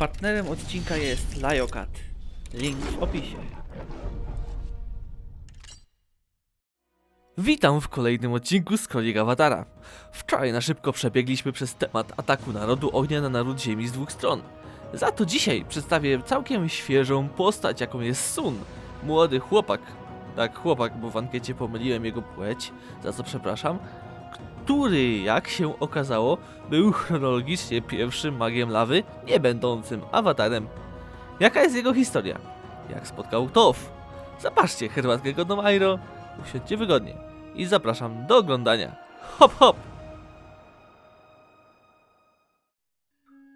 Partnerem odcinka jest Liokat. Link w opisie. Witam w kolejnym odcinku z Kronik Awatara. Wczoraj na szybko przebiegliśmy przez temat ataku narodu ognia na naród ziemi z dwóch stron. Za to dzisiaj przedstawię całkiem świeżą postać, jaką jest Sun. Młody chłopak, tak chłopak, bo w ankiecie pomyliłem jego płeć, za co przepraszam, który, jak się okazało, był chronologicznie pierwszym magiem lawy, nie będącym awatarem. Jaka jest jego historia? Jak spotkał Tof? Zapatrzcie herbatkę godną Airo, usiądźcie wygodnie i zapraszam do oglądania. Hop hop!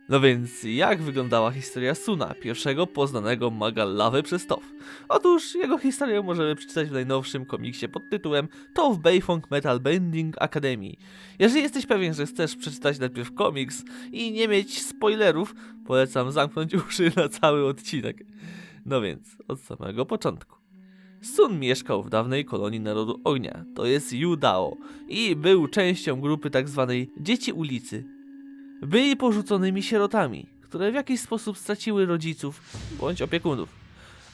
No więc, jak wyglądała historia Suna, pierwszego poznanego maga lawy przez Tof? Otóż jego historię możemy przeczytać w najnowszym komiksie pod tytułem Tof Beifong Metal Bending Academy. Jeżeli jesteś pewien, że chcesz przeczytać najpierw komiks i nie mieć spoilerów, polecam zamknąć uszy na cały odcinek. No więc, od samego początku. Sun mieszkał w dawnej kolonii Narodu Ognia, to jest Yudao, i był częścią grupy tzw. Dzieci Ulicy. Byli porzuconymi sierotami, które w jakiś sposób straciły rodziców bądź opiekunów.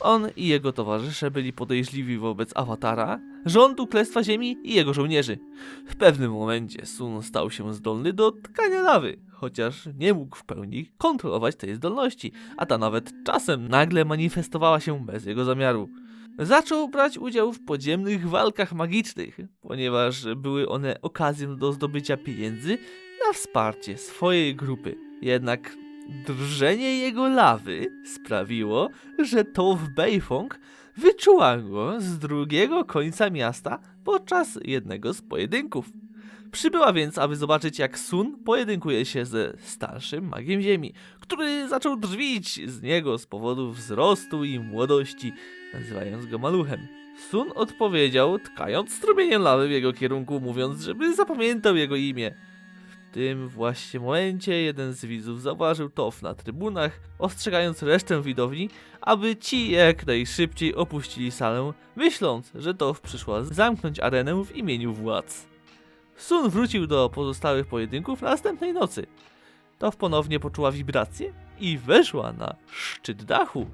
On i jego towarzysze byli podejrzliwi wobec awatara, rządu Królestwa Ziemi i jego żołnierzy. W pewnym momencie Sun stał się zdolny do tkania lawy, chociaż nie mógł w pełni kontrolować tej zdolności, a ta nawet czasem nagle manifestowała się bez jego zamiaru. Zaczął brać udział w podziemnych walkach magicznych, ponieważ były one okazją do zdobycia pieniędzy wsparcie swojej grupy. Jednak drżenie jego lawy sprawiło, że to w Beifong wyczuła go z drugiego końca miasta podczas jednego z pojedynków. Przybyła więc, aby zobaczyć jak Sun pojedynkuje się ze starszym magiem ziemi, który zaczął drwić z niego z powodu wzrostu i młodości, nazywając go maluchem. Sun odpowiedział, tkając strumieniem lawy w jego kierunku, mówiąc, żeby zapamiętał jego imię. Tym właśnie momencie jeden z widzów zauważył Tof na trybunach, ostrzegając resztę widowni, aby ci jak najszybciej opuścili salę, myśląc, że Tof przyszła zamknąć arenę w imieniu władz. Sun wrócił do pozostałych pojedynków następnej nocy. Tof ponownie poczuła wibrację i weszła na szczyt dachu,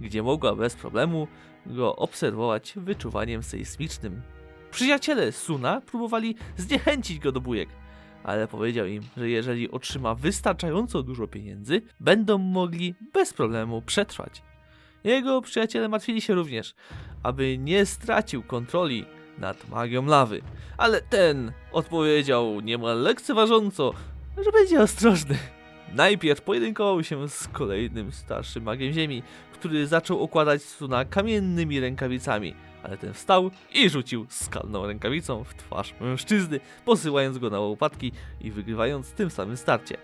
gdzie mogła bez problemu go obserwować wyczuwaniem sejsmicznym. Przyjaciele Suna próbowali zniechęcić go do bujek, ale powiedział im, że jeżeli otrzyma wystarczająco dużo pieniędzy, będą mogli bez problemu przetrwać. Jego przyjaciele martwili się również, aby nie stracił kontroli nad magią lawy, ale ten odpowiedział niemal lekceważąco, że będzie ostrożny. Najpierw pojedynkował się z kolejnym starszym magiem ziemi, który zaczął okładać Suna kamiennymi rękawicami, ale ten wstał i rzucił skalną rękawicą w twarz mężczyzny, posyłając go na łopatki i wygrywając tym samym starcie.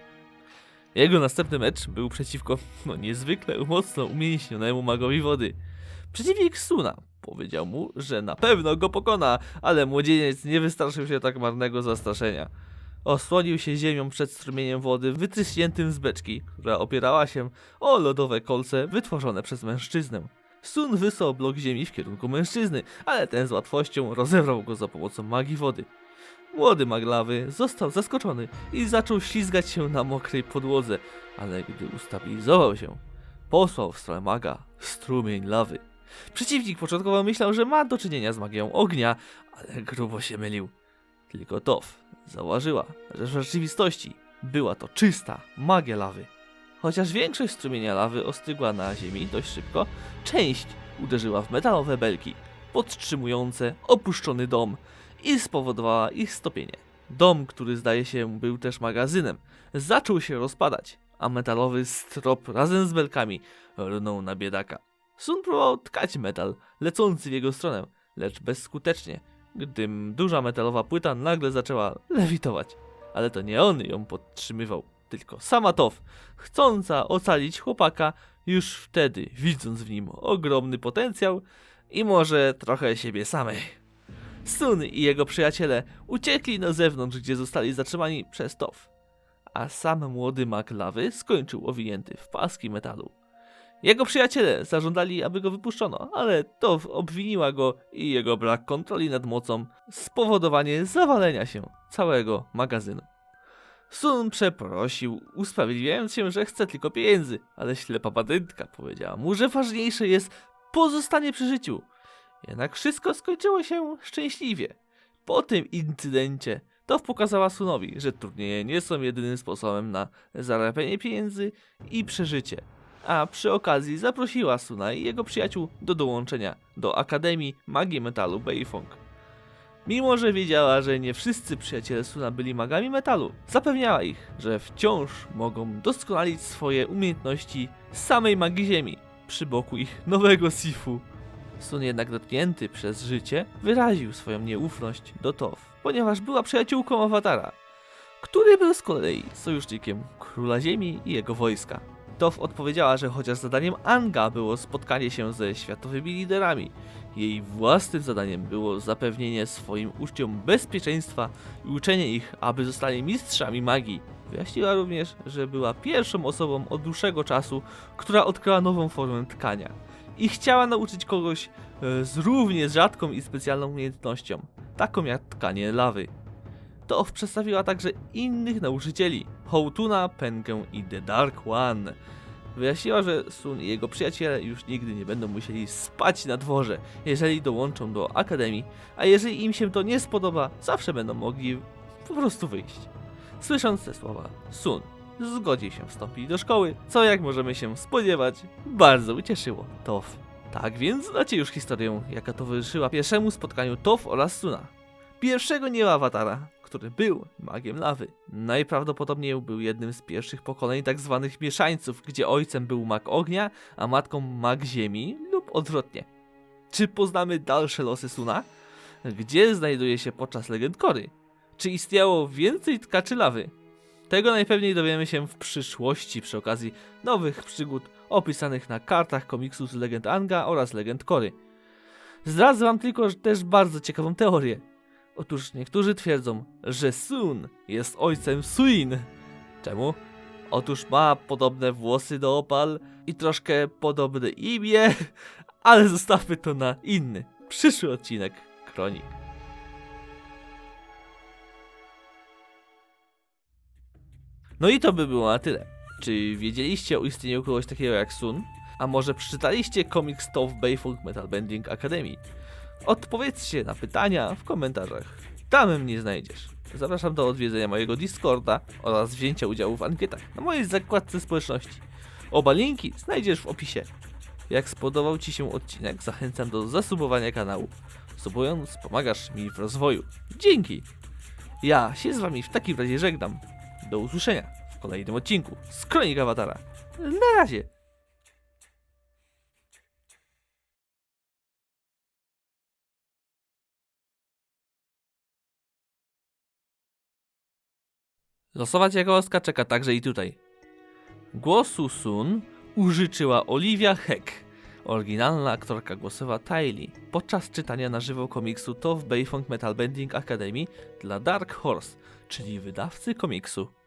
Jego następny mecz był przeciwko no, niezwykle mocno umięśnionemu magowi wody. Przeciwnik Suna powiedział mu, że na pewno go pokona, ale młodzieniec nie wystraszył się tak marnego zastraszenia. Osłonił się ziemią przed strumieniem wody wytryśniętym z beczki, która opierała się o lodowe kolce wytworzone przez mężczyznę. Sun wysłał blok ziemi w kierunku mężczyzny, ale ten z łatwością rozebrał go za pomocą magii wody. Młody maglawy został zaskoczony i zaczął ślizgać się na mokrej podłodze, ale gdy ustabilizował się, posłał w stronę maga strumień lawy. Przeciwnik początkowo myślał, że ma do czynienia z magią ognia, ale grubo się mylił. Tylko Tof zauważyła, że w rzeczywistości była to czysta magia lawy. Chociaż większość strumienia lawy ostygła na ziemi dość szybko, część uderzyła w metalowe belki, podtrzymujące opuszczony dom i spowodowała ich stopienie. Dom, który zdaje się był też magazynem, zaczął się rozpadać, a metalowy strop razem z belkami runął na biedaka. Sun próbował tkać metal lecący w jego stronę, lecz bezskutecznie, gdym duża metalowa płyta nagle zaczęła lewitować. Ale to nie on ją podtrzymywał, tylko sama Tof, chcąca ocalić chłopaka już wtedy, widząc w nim ogromny potencjał i może trochę siebie samej. Sun i jego przyjaciele uciekli na zewnątrz, gdzie zostali zatrzymani przez Tof, a sam młody mag lawy skończył owinięty w paski metalu. Jego przyjaciele zażądali, aby go wypuszczono, ale to obwiniła go i jego brak kontroli nad mocą spowodowanie zawalenia się całego magazynu. Sun przeprosił, usprawiedliwiając się, że chce tylko pieniędzy, ale ślepa badyntka powiedziała mu, że ważniejsze jest pozostanie przy życiu. Jednak wszystko skończyło się szczęśliwie. Po tym incydencie to pokazała Sunowi, że turnieje nie są jedynym sposobem na zarabianie pieniędzy i przeżycie. A przy okazji zaprosiła Suna i jego przyjaciół do dołączenia do Akademii Magii Metalu Beifong. Mimo, że wiedziała, że nie wszyscy przyjaciele Suna byli magami metalu, zapewniała ich, że wciąż mogą doskonalić swoje umiejętności samej magii ziemi, przy boku ich nowego Sifu. Sun jednak dotknięty przez życie wyraził swoją nieufność do Tof, ponieważ była przyjaciółką Awatara, który był z kolei sojusznikiem Króla Ziemi i jego wojska. Tof odpowiedziała, że chociaż zadaniem Anga było spotkanie się ze światowymi liderami, jej własnym zadaniem było zapewnienie swoim uczniom bezpieczeństwa i uczenie ich, aby zostali mistrzami magii. Wyjaśniła również, że była pierwszą osobą od dłuższego czasu, która odkryła nową formę tkania i chciała nauczyć kogoś e, z równie rzadką i specjalną umiejętnością, taką jak tkanie lawy. Tof przedstawiła także innych nauczycieli, Houtuna, Pengę i The Dark One. Wyjaśniła, że Sun i jego przyjaciele już nigdy nie będą musieli spać na dworze, jeżeli dołączą do akademii, a jeżeli im się to nie spodoba, zawsze będą mogli po prostu wyjść. Słysząc te słowa, Sun zgodził się wstąpić do szkoły, co jak możemy się spodziewać, bardzo ucieszyło Tof. Tak więc znacie już historię, jaka towarzyszyła pierwszemu spotkaniu Tof oraz Suna. Pierwszego nie awatara, który był magiem lawy. Najprawdopodobniej był jednym z pierwszych pokoleń tak zwanych mieszańców, gdzie ojcem był mag ognia, a matką mag ziemi lub odwrotnie. Czy poznamy dalsze losy Suna? Gdzie znajduje się podczas legend Kory? Czy istniało więcej tkaczy lawy? Tego najpewniej dowiemy się w przyszłości przy okazji nowych przygód opisanych na kartach komiksu z legend Anga oraz legend Kory. Zdradzę wam tylko też bardzo ciekawą teorię. Otóż niektórzy twierdzą, że Sun jest ojcem Suin. Czemu? Otóż ma podobne włosy do opal i troszkę podobne imię, ale zostawmy to na inny, przyszły odcinek Kronik. No i to by było na tyle. Czy wiedzieliście o istnieniu kogoś takiego jak Sun? A może przeczytaliście komiks Stove Bayfunk Metal Bending Academy? Odpowiedzcie na pytania w komentarzach. Tam mnie znajdziesz. Zapraszam do odwiedzenia mojego Discorda oraz wzięcia udziału w ankietach na mojej zakładce społeczności. Oba linki znajdziesz w opisie. Jak spodobał Ci się odcinek, zachęcam do zasubowania kanału. Subując, pomagasz mi w rozwoju. Dzięki! Ja się z Wami w takim razie żegnam. Do usłyszenia w kolejnym odcinku z Kronik Awatara. Na razie! Losowa ciekawostka czeka także i tutaj. Głosu Sun użyczyła Olivia Heck, oryginalna aktorka głosowa Tylee, podczas czytania na żywo komiksu To w Bayfunk Metal Bending Academy dla Dark Horse, czyli wydawcy komiksu.